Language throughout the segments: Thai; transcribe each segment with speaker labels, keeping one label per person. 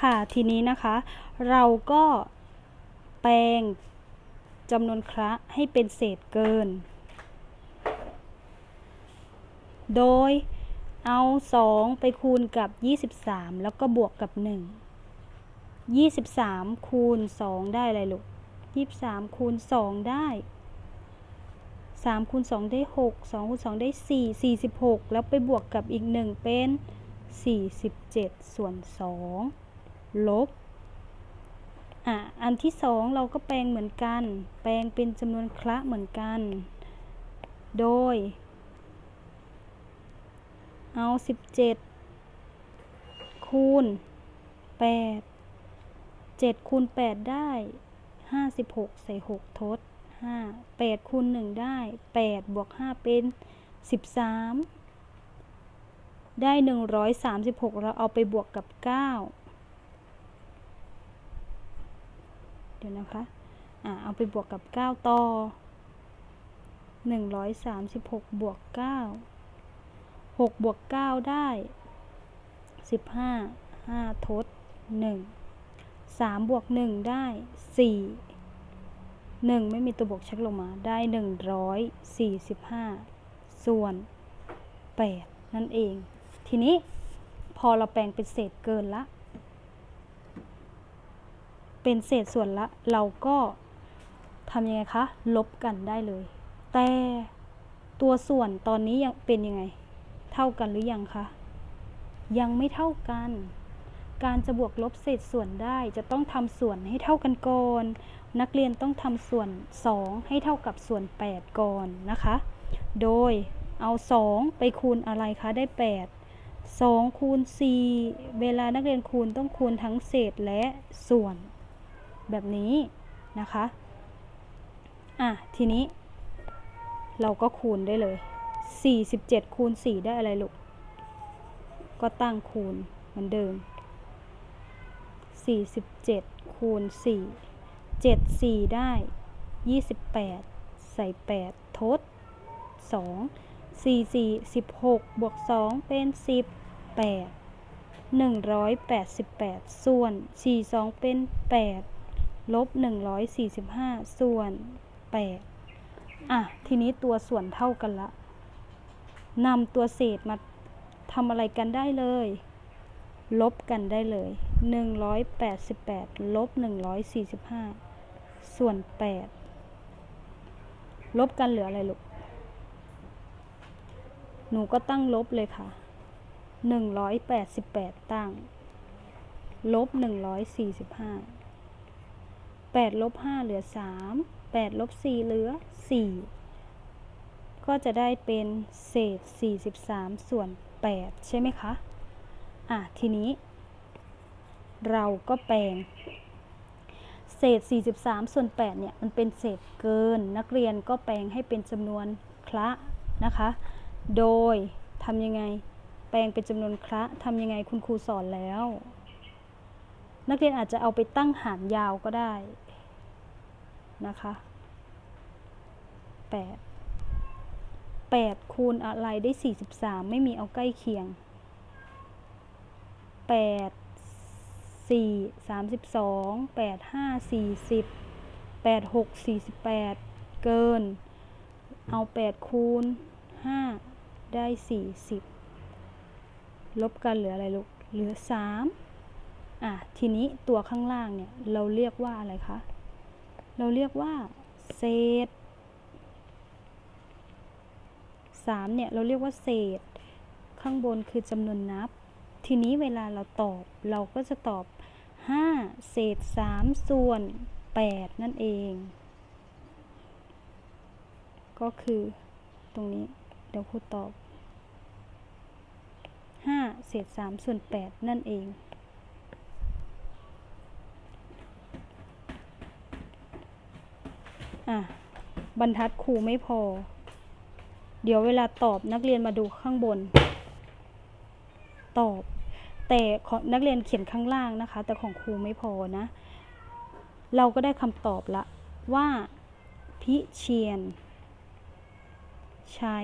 Speaker 1: ค่ะทีนี้นะคะ เราก็แปลงจำนวนคระให้เป็นเศษเกิน โดยเอา 2 ไปคูณกับ 23 แล้วก็บวกกับ 1 23 คูณ 2 ได้อะไรลูก 23 คูณ 2 ได้ 3 คูณ 2 ได้ 6 2 คูณ 2 ได้ 4 46 แล้วไปบวกกับอีก 1 เป็น 47 ส่วน 2 ลบ อะ อันที่ 2 เราก็แปลงเหมือนกัน แปลงเป็นจำนวนคละเหมือนกัน โดย เอา 17 คูณ 8 7 คูณ 8 ได้ 56 ใส่ 6 ทด 5 8 คูณ 1 ได้ 8 บวก 5 เป็น 13 ได้ 136 เราเอาไปบวกกับ 9 เดี๋ยวนะคะ อ่า เอาไปบวกกับ 9 ต่อ 136 บวก 9 6 บวก 9 ได้ 15 5 ทด 1 3 บวก 1 ได้ 4 1 ไม่มีตัวบวกเช็คลงมาได้ 145 ส่วน 8 นั่นเอง ทีนี้พอเราแปลงเป็นเศษเกินละ เป็นเศษส่วนละ เราก็ทำยังไงคะ ลบกันได้เลย แต่ตัวส่วนตอนนี้ยังเป็นยังไง เท่ากันหรือยังคะ ยังไม่เท่ากัน การจะบวกลบเศษส่วนได้จะต้องทำส่วนให้เท่ากันก่อน นักเรียนต้องทำส่วน 2 ให้เท่ากับส่วน 8 ก่อนนะคะ โดยเอา 2 ไปคูณอะไรคะได้ 8 2คูณ4เวลานักเรียนคูณต้องคูณทั้งเศษและส่วน แบบนี้นะคะ อะ ทีนี้ เราก็คูณได้เลย 47คูณ4ได้อะไรลูก ก็ตั้งคูณเหมือนเดิม 47คูณ4 7 4 ได้ 28 ใส่ 8 ทด 2 4 4 16 บวก 2 เป็น 18 188 ส่วน 4 2 เป็น 8 ลบ 145 ส่วน 8 อะ ทีนี้ตัวส่วนเท่ากันละนำตัวเศษมาทำอะไรกันได้เลย ลบกันได้เลย 188 ลบ 145 ส่วน 8 ลบกันเหลืออะไรลูก หนูก็ตั้งลบเลยค่ะ 188 ตั้ง ลบ 145 8ลบ5เหลือ 3 8ลบ4เหลือ 4 ก็จะได้เป็นเศษ 43 ส่วน 8 ใช่ไหมคะ อะ ทีนี้ เราก็แปลง เศษ 43 ส่วน 8 เนี่ย มันเป็นเศษเกิน นักเรียนก็แปลงให้เป็นจำนวนคละนะคะ โดยทำยังไง แปลงเป็นจำนวนคละทำยังไงคุณครูสอนแล้ว นักเรียนอาจจะเอาไปตั้งหารยาวก็ได้นะคะ8 8คูณอะไรได้ 43 ไม่มีเอาใกล้เคียง 8 4 32 8 5 40 8 6 48 เกิน เอา 8 คูณ 5 ได้ 40 ลบกันเหลืออะไรลูก เหลือ 3 อะ ทีนี้ตัวข้างล่างเนี่ยเราเรียกว่าอะไรคะ เราเรียกว่าเศษ 3 เนี่ยเราเรียกว่าเศษ ข้างบนคือจำนวนนับ ทีนี้เวลาเราตอบเราก็จะตอบ 5 เศษ 3 ส่วน 8 นั่นเองก็คือตรงนี้ เดี๋ยวครูตอบ 5 เศษ 3 ส่วน 8 นั่นเอง อะ บรรทัดครูไม่พอ เดี๋ยวเวลาตอบนักเรียนมาดูข้างบน ตอบ แต่ของนักเรียนเขียนข้างล่างนะคะ แต่ของครูไม่พอนะ เราก็ได้คำตอบละว่า พิเชียน ใช้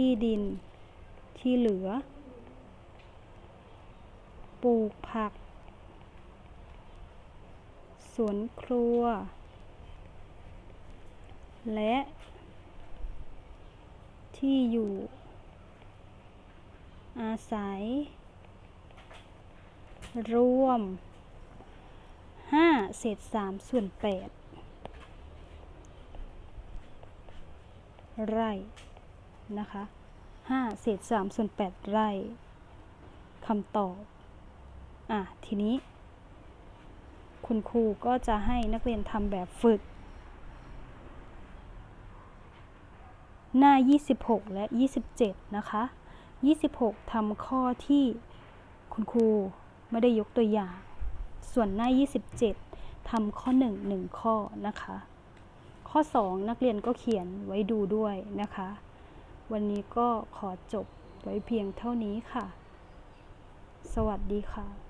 Speaker 1: ที่ดิน ที่เหลือ ปลูกผัก สวนครัว และ ที่อยู่ อาศัย รวม 5 เศษ 3 ส่วน 8 ไร่ นะคะ 5 เศษ3ส่วน8ไร่คำตอบ อะ ทีนี้ คุณครูก็จะให้นักเรียนทำแบบฝึก หน้า 26 และ 27 นะคะ 26ทำข้อที่คุณครูไม่ได้ยกตัวอย่าง ส่วนหน้า 27ทำข้อ 1 1 ข้อนะคะ ข้อ 2 นักเรียนก็เขียนไว้ดูด้วยนะคะ วันนี้ก็ขอจบไว้เพียงเท่านี้ค่ะ สวัสดีค่ะ